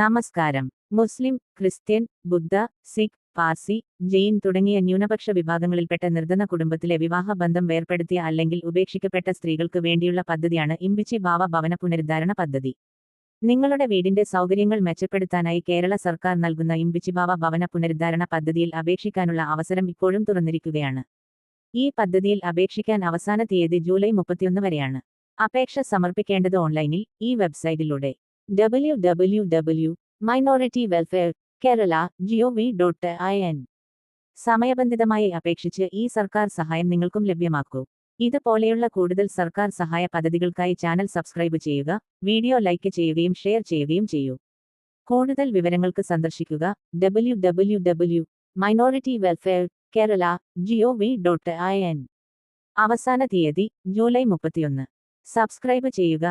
നമസ്കാരം. മുസ്ലിം ക്രിസ്ത്യൻ ബുദ്ധ സിഖ് പാർസി ജെയിൻ തുടങ്ങിയ ന്യൂനപക്ഷ വിഭാഗങ്ങളിൽപ്പെട്ട നിർധന കുടുംബത്തിലെ വിവാഹ ബന്ധം വേർപ്പെടുത്തിയ അല്ലെങ്കിൽ ഉപേക്ഷിക്കപ്പെട്ട സ്ത്രീകൾക്ക് വേണ്ടിയുള്ള പദ്ധതിയാണ് ഇമ്പിച്ചി ഭാവ ഭവന പുനരുദ്ധാരണ പദ്ധതി. നിങ്ങളുടെ വീടിന്റെ സൗകര്യങ്ങൾ മെച്ചപ്പെടുത്താനായി കേരള സർക്കാർ നൽകുന്ന ഇമ്പിച്ചിഭാവ ഭവന പുനരുദ്ധാരണ പദ്ധതിയിൽ അപേക്ഷിക്കാനുള്ള അവസരം ഇപ്പോഴും തുറന്നിരിക്കുകയാണ്. ഈ പദ്ധതിയിൽ അപേക്ഷിക്കാൻ അവസാന തീയതി ജൂലൈ മുപ്പത്തിയൊന്ന് വരെയാണ്. അപേക്ഷ സമർപ്പിക്കേണ്ടത് ഓൺലൈനിൽ ഈ വെബ്സൈറ്റിലൂടെ. എൻ സമയബന്ധിതമായി അപേക്ഷിച്ച് ഈ സർക്കാർ സഹായം നിങ്ങൾക്കും ലഭ്യമാക്കൂ. ഇതുപോലെയുള്ള കൂടുതൽ സർക്കാർ സഹായ പദ്ധതികൾക്കായി ചാനൽ സബ്സ്ക്രൈബ് ചെയ്യുക വീഡിയോ ലൈക്ക് ചെയ്യുകയും ഷെയർ ചെയ്യുകയും ചെയ്യൂ. കൂടുതൽ വിവരങ്ങൾക്ക് സന്ദർശിക്കുക W W W minority welfare Kerala G O V dot I N അവസാന തീയതി ജൂലൈ മുപ്പത്തിയൊന്ന്. സബ്സ്ക്രൈബ് ചെയ്യുക